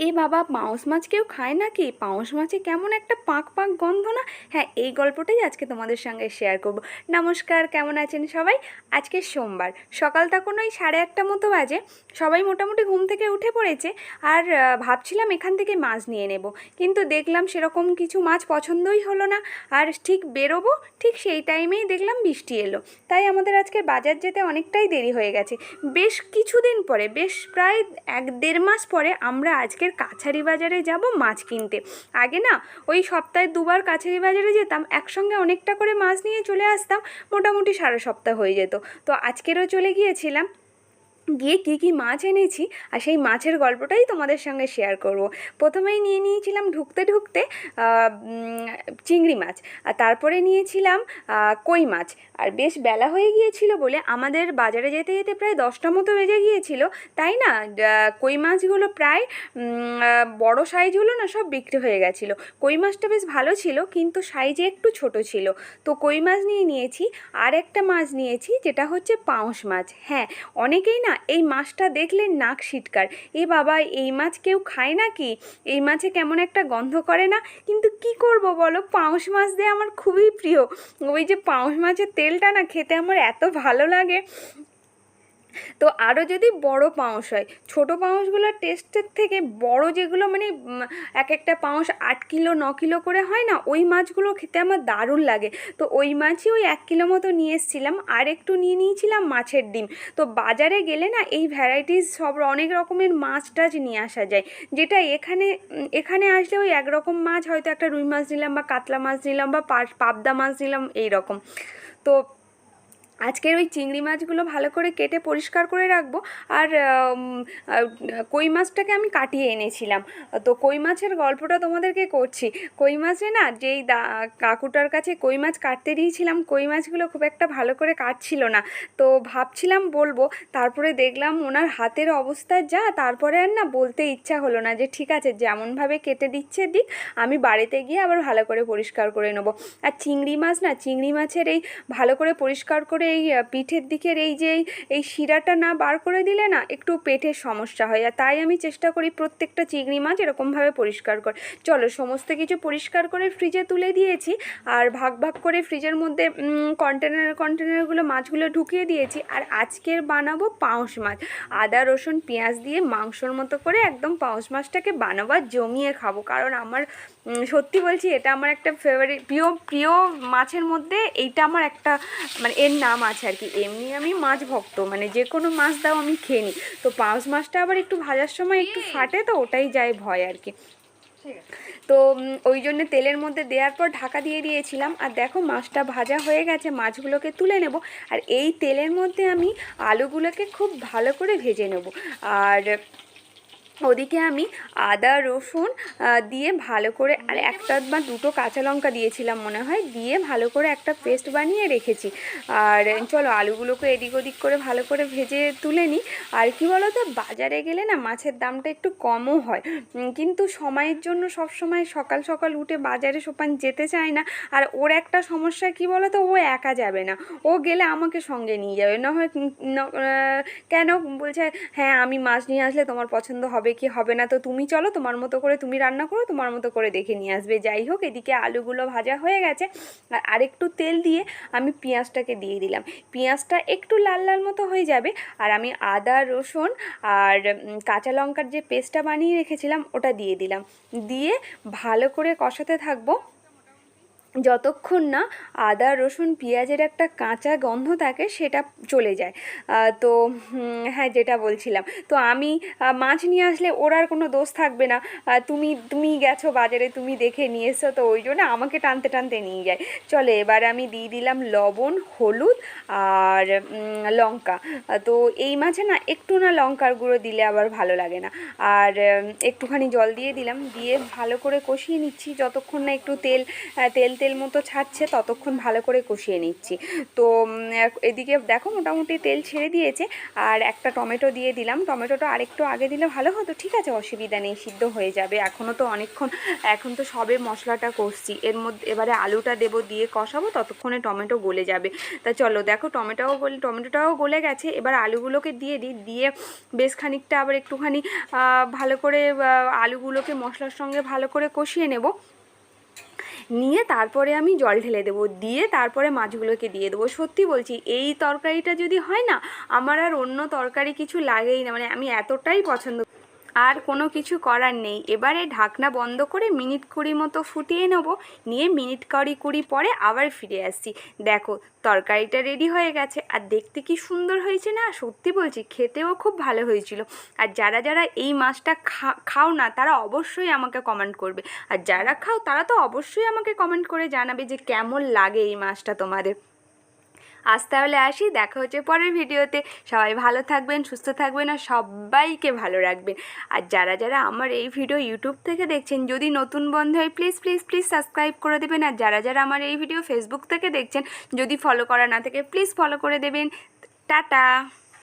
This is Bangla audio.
এ বাবা, পাউস মাছ কেউ খায় নাকি? পাউস মাছে কেমন একটা পাক পাক গন্ধ না? হ্যাঁ এই গল্পটাই আজকে তোমাদের সঙ্গে শেয়ার করব। নমস্কার, কেমন আছেন সবাই? আজকে সোমবার, সকাল তখন ওই সাড়ে আটটা মতো বাজে। সবাই মোটামুটি ঘুম থেকে উঠে পড়েছে আর ভাবছিলাম এখান থেকে মাছ নিয়ে নেব। কিন্তু দেখলাম সেরকম কিছু মাছ পছন্দই হলো না। আর ঠিক বেরোবো, ঠিক সেই টাইমেই দেখলাম বৃষ্টি এলো। তাই আমাদের আজকে বাজার যেতে অনেকটাই দেরি হয়ে গেছে। বেশ কিছুদিন পরে, বেশ প্রায় এক দেড় মাস পরে আমরা আজকের কাছারি বাজারে যাব মাছ কিনতে। আগে না, ওই সপ্তাহে দুবার কাছারি বাজারে যেতাম, একসঙ্গে অনেকটা করে মাছ নিয়ে চলে আসতাম, মোটামুটি সারা সপ্তাহ হয়ে যেত। তো আজকেরও চলে গিয়েছিলাম। গিয়ে কী কী মাছ এনেছি আর সেই মাছের গল্পটাই তোমাদের সঙ্গে শেয়ার করব। প্রথমেই নিয়ে নিয়েছিলাম ঢুকতে ঢুকতে চিংড়ি মাছ আর তারপরে নিয়েছিলাম কই মাছ। আর বেশ বেলা হয়ে গিয়েছিল বলে আমাদের বাজারে যেতে যেতে প্রায় দশটা মতো বেজে গিয়েছিল, তাই না? কই মাছগুলো প্রায় বড় সাইজগুলো না সব বিক্রি হয়ে গেছিল। কই মাছটা বেশ ভালো ছিল কিন্তু সাইজে একটু ছোট ছিল। তো কই মাছ নিয়ে নিয়েছি আর একটা মাছ নিয়েছি যেটা হচ্ছে পাউস মাছ। হ্যাঁ অনেকেই না এই মাছটা দেখলে নাক সিটকার। এ বাবা, এই মাছ কেউ খায় না কি এই মাছে কেমন একটা গন্ধ করে না? কিন্তু কি করব বলো? পাউশ মাছ দিয়ে আমার খুবই প্রিয়। ওই যে পাউশ মাছের তেলটা না খেতে আমার এত ভালো লাগে। তো আরও যদি বড় পাউস হয়, ছোট পাউসগুলোর টেস্টের থেকে বড় যেগুলো মানে এক একটা পাউস আট কিলো, ন কিলো করে হয় না, ওই মাছগুলো খেতে আমার দারুণ লাগে। তো ওই মাছই ওই এক কিলো মতো নিয়ে এসেছিলাম, আর একটু নিয়ে নিয়েছিলাম মাছের ডিম। তো বাজারে গেলে না এই ভ্যারাইটিস সব অনেক রকমের মাছ টাছ নিয়ে আসা যায়। যেটা এখানে এখানে আসলে ওই একরকম মাছ, হয়তো একটা রুই মাছ নিলাম বা কাতলা মাছ নিলাম বা পাবদা মাছ নিলাম এই রকম তো আজকের ওই চিংড়ি মাছগুলো ভালো করে কেটে পরিষ্কার করে রাখব। আর কই মাছটাকে আমি কাটিয়ে এনেছিলাম। তো কই মাছের গল্পটা তোমাদেরকে করছি। কই মাছে না যেই দা, কাকুটার কাছে কই মাছ কাটতে দিয়েছিলাম, কই মাছগুলো খুব একটা ভালো করে কাটছিল না। তো ভাবছিলাম বলব, তারপরে দেখলাম ওনার হাতের অবস্থা যা, তারপরে আর না বলতে ইচ্ছা হলো না যে ঠিক আছে, যেমনভাবে কেটে দিচ্ছে দিক, আমি বাড়িতে গিয়ে আবার ভালো করে পরিষ্কার করে নেব। আর চিংড়ি মাছ না, চিংড়ি মাছের এই ভালো করে পরিষ্কার করে এই পিঠের দিকের এই যে এই- শিরাটা না বার করে দিলে না একটু পেটের সমস্যা হয়। আর তাই আমি চেষ্টা করি প্রত্যেকটা চিংড়ি মাছ এরকমভাবে পরিষ্কার করে, চলো সমস্ত কিছু পরিষ্কার করে ফ্রিজে তুলে দিয়েছি আর ভাগ ভাগ করে ফ্রিজের মধ্যে কন্টেনার কন্টেনারগুলো মাছগুলো ঢুকিয়ে দিয়েছি। আর আজকের বানাবো পাউস মাছ। আদা, রসুন, পেঁয়াজ দিয়ে মাংসর মতো করে একদম পাউস মাছটাকে বানাবো জমিয়ে খাব। কারণ আমার সত্যি বলছি এটা আমার একটা ফেভারিট প্রিয় প্রিয় মাছের মধ্যে এইটা আমার একটা মানে এর নাম আছে আর কি। এমনি আমি মাছ ভক্ত মানে যে কোনো মাছ দাও আমি খেয়ে নিই। তো পাউস মাছটা আবার একটু ভাজার সময় একটু ফাটে তো ওটাই যায় ভয় আর কি। তো ওই জন্য তেলের মধ্যে দেওয়ার পর ঢাকা দিয়ে দিয়েছিলাম। আর দেখো মাছটা ভাজা হয়ে গেছে মাছগুলোকে তুলে নেব। আর এই তেলের মধ্যে আমি আলুগুলোকে খুব ভালো করে ভেজে নেব। আর ওদিকে আমি আদা, রসুন দিয়ে ভালো করে আর একটা বা দুটো কাঁচা লঙ্কা দিয়েছিলাম মনে হয়, দিয়ে ভালো করে একটা পেস্ট বানিয়ে রেখেছি। আর চলো আলুগুলোকে এদিক ওদিক করে ভালো করে ভেজে তুলে নিই। আর কি বলো তো বাজারে গেলে না মাছের দামটা একটু কমও হয়। কিন্তু সময়ের জন্য সব সময় সকাল সকাল উঠে বাজারে সোপান যেতে চায় না। আর ওর একটা সমস্যা কি বলো তো ও একা যাবে না। ও গেলে আমাকে সঙ্গে নিয়ে যাবে। না হয় কেন বলছে হ্যাঁ আমি মাছ নিয়ে আসলে তোমার পছন্দ হবে কি হবে না, তো তুমি চলো তোমার মতো করে তুমি রান্না করো, তোমার মতো করে দেখে নিয়ে আসবে। যাই হোক, এদিকে আলুগুলো ভাজা হয়ে গেছে। আর আরেকটু তেল দিয়ে আমি পেঁয়াজটাকে দিয়ে দিলাম। পেঁয়াজটা একটু লাল লাল মতো হয়ে যাবে, আর আমি আদা, রসুন আর কাঁচা লঙ্কার যে পেস্টটা বানিয়ে রেখেছিলাম, ওটা দিয়ে দিলাম। দিয়ে ভালো করে কষাতে থাকব। যতক্ষণ না আদা, রসুন, পেঁয়াজের একটা কাঁচা গন্ধ থাকে সেটা চলে যায়। তো হ্যাঁ যেটা বলছিলাম। তো আমি মাছ নিয়ে আসলে ওর আর কোনো দোষ থাকবে না। তুমি তুমি গেছো বাজারে, তুমি দেখে নিয়ে এসো, তো ওই জন্য আমাকে টানতে টানতে নিয়ে যায়। চলে, এবার আমি দিয়ে দিলাম লবণ, হলুদ আর লঙ্কা। তো এই মাছে না একটু না লঙ্কার গুঁড়ো দিলে আবার ভালো লাগে না। আর একটুখানি জল দিয়ে দিলাম। দিয়ে ভালো করে কষিয়ে নিচ্ছি। যতক্ষণ না একটু তেল তেল তেল মতো ছাড়ছে, ততক্ষণ ভালো করে কষিয়ে নিচ্ছি। তো এদিকে দেখো মোটামুটি তেল ছেড়ে দিয়েছে, আর একটা টমেটো দিয়ে দিলাম। টমেটোটা আরেকটু আগে দিলে ভালো হতো, ঠিক আছে, অসুবিধা নেই, সিদ্ধ হয়ে যাবে। এখনও তো অনেকক্ষণ, এখন তো সবে মশলাটা কষছি। এর মধ্যে, এবারে আলুটা দেবো দিয়ে কষাবো, ততক্ষণে টমেটো গলে যাবে। তা চলো, দেখো টমেটোও গলে, টমেটোটাও গলে গেছে। এবার আলুগুলোকে দিয়ে দিই, দিয়ে বেশ খানিকটা আবার একটুখানি ভালো করে আলুগুলোকে মশলার সঙ্গে ভালো করে কষিয়ে নেব। নিয়ে তারপরে আমি জল ঢেলে দেবো, দিয়ে তারপরে মাছগুলোকে দিয়ে দেবো। সত্যি বলছি, এই তরকারিটা যদি হয় না, আমার আর অন্য তরকারি কিছু লাগেই না। মানে আমি এতটাই পছন্দ আর কোনো কিছু করার নেই। এবারে ঢাকনা বন্ধ করে মিনিট কুড়ি মতো ফুটিয়ে নেব। নিয়ে মিনিট কুড়ি কুড়ি পরে আবার ফিরে আসছি। দেখো, তরকারিটা রেডি হয়ে গেছে। আর দেখতে কি সুন্দর হয়েছে না? সত্যি বলছি, খেতেও খুব ভালো হয়েছিল। আর যারা যারা এই মাছটা খা- খাও না, তারা অবশ্যই আমাকে কমেন্ট করবে। আর যারা খাও, তারা তো অবশ্যই আমাকে কমেন্ট করে জানাবে যে কেমন লাগে এই মাছটা তোমাদের। আজ তাহলে আসি, দেখা হচ্ছে পরের ভিডিওতে। সবাই ভালো থাকবেন, সুস্থ থাকবেন আর সবাইকে ভালো রাখবেন। আর যারা যারা আমার এই ভিডিও ইউটিউব থেকে দেখছেন, যদি নতুন বন্ধু হয় প্লিজ প্লিজ প্লিজ সাবস্ক্রাইব করে দেবেন। আর যারা যারা আমার এই ভিডিও ফেসবুক থেকে দেখছেন, যদি ফলো করা না থাকে প্লিজ ফলো করে দেবেন। টাটা!